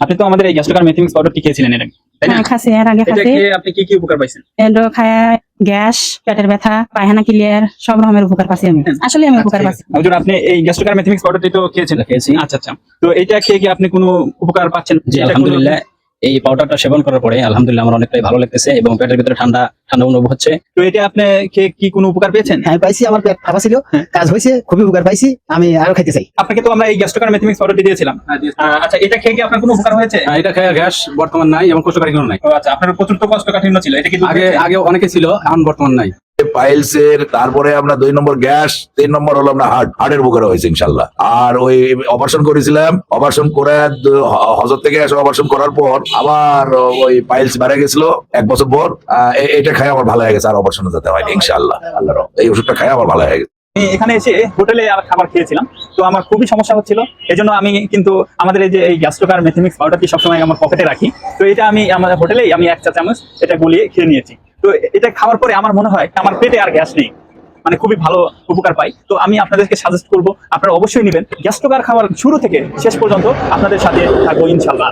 আপনি তো আমাদের এই গ্যাস্ট্রোকার মেথিমিক্স পাউডারটি খেয়েছিলেন এর আগে, তাই না? হ্যাঁ খাসি এর আগে এটা খাসি। খেয়ে আপনি কি কি উপকার পাইছেন? এন্ডো খায় গ্যাস পেটের ব্যথা পায়খানা ক্লিয়ার সব রকমের উপকার পাইছি আমি। আসলে আমি উপকার পাইছি। হুজুর আপনি এই গ্যাস্ট্রোকার মেথিমিক্স পাউডারটি তো খেয়েছেন খেয়েছি। আচ্ছা আচ্ছা। তো এটা খেয়ে কি আপনি কোনো উপকার পাচ্ছেন? জি আলহামদুলিল্লাহ। এই পাউডারটা সেবন করার পরে আলহামদুলিল্লাহ আমার অনেকটাই ভালো লাগতেছে এবং পেটের ভিতরে ঠান্ডা ঠান্ডা অনুভব হচ্ছে। তো এটা আপনি খেয়ে কি কোনো উপকার পেয়েছেন? হ্যাঁ পাইছি আমার পেট ফাঁপা ছিল হ্যাঁ। কাজ হয়েছে খুবই উপকার পাইছি আমি আরও খাইতে চাই। আপনাকে তো আমরা এই গ্যাস্ট্রোকার মেথিমিক্স পাউডারটি দিয়েছিলাম। আচ্ছা এটা খেয়ে কি আপনার কোনো উপকার হয়েছে? হ্যাঁ, এটা খেয়ে গ্যাস বর্তমান নাই এবং কোষ্ঠকাঠিন্য নাই। আচ্ছা আপনার প্রচুর তো কষ্টকাঠিন্য ছিল এটা কি আগে? আগে অনেকে ছিল এখন বর্তমান নাই। পাইলস এর, তারপরে আমরা দুই নম্বর গ্যাস তিন নম্বর হলো আমরা হার্ট হার্টের বুকের হয়েছে ইনশাল্লাহ। আর ওই অপারেশন করেছিলাম অপারেশন করে হজর থেকে এসে অপারেশন করার পর আবার ওই পাইলস বেড়ে গেছিল এক বছর পর। এটা খাই আমার ভালো হয়ে গেছে, আর অপারেশন যেতে হয়নি ইনশাল্লাহ। এই ওষুধটা খাই আমার ভালো হয়ে গেছে। আমি এখানে এসে হোটেলে খাবার খেয়েছিলাম, তো আমার খুবই সমস্যা হচ্ছিল। এজন্য আমি কিন্তু আমাদের এই যে এই গ্যাস্ট্রোকার মেথিমিক্স পাউডারটি সবসময় আমার পকেটে রাখি। তো এটা আমি আমাদের হোটেলেই আমি এক চা চামচ এটা গুলিয়ে খেয়ে নিয়েছি। তো এটা খাওয়ার পরে আমার মনে হয় আমার পেটে আর গ্যাস নেই। মানে খুবই ভালো উপকার পাই। তো আমি আপনাদেরকে সাজেস্ট করব, আপনারা অবশ্যই নেবেন। গ্যাস্ট্রোকার খাওয়ার শুরু থেকে শেষ পর্যন্ত আপনাদের সাথে থাকব ইনশাল্লাহ